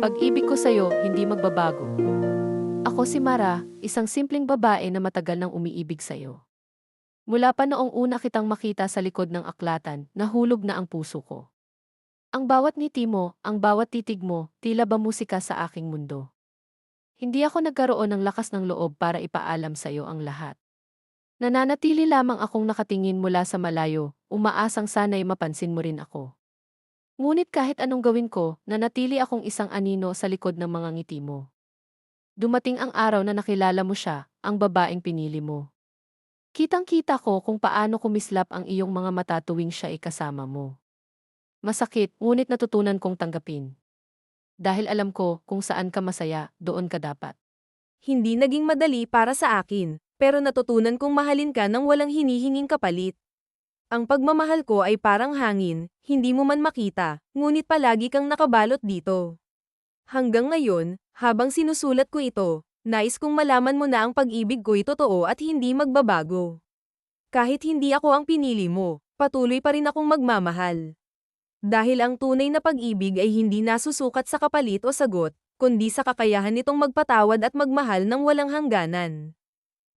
Pag-ibig ko sa'yo, hindi magbabago. Ako si Mara, isang simpleng babae na matagal nang umiibig sa'yo. Mula pa noong una kitang makita sa likod ng aklatan, nahulog na ang puso ko. Ang bawat ngiti mo, ang bawat titig mo, tila ba musika sa aking mundo. Hindi ako nagkaroon ng lakas ng loob para ipaalam sa'yo ang lahat. Nananatili lamang akong nakatingin mula sa malayo, umaasang sana'y mapansin mo rin ako. Ngunit kahit anong gawin ko, nanatili akong isang anino sa likod ng mga ngiti mo. Dumating ang araw na nakilala mo siya, ang babaeng pinili mo. Kitang-kita ko kung paano kumislap ang iyong mga mata tuwing siya ay kasama mo. Masakit, ngunit natutunan kong tanggapin. Dahil alam ko kung saan ka masaya, doon ka dapat. Hindi naging madali para sa akin, pero natutunan kong mahalin ka nang walang hinihinging kapalit. Ang pagmamahal ko ay parang hangin, hindi mo man makita, ngunit palagi kang nakabalot dito. Hanggang ngayon, habang sinusulat ko ito, nais kong malaman mo na ang pag-ibig ko'y totoo at hindi magbabago. Kahit hindi ako ang pinili mo, patuloy pa rin akong magmamahal. Dahil ang tunay na pag-ibig ay hindi nasusukat sa kapalit o sagot, kundi sa kakayahan nitong magpatawad at magmahal ng walang hangganan.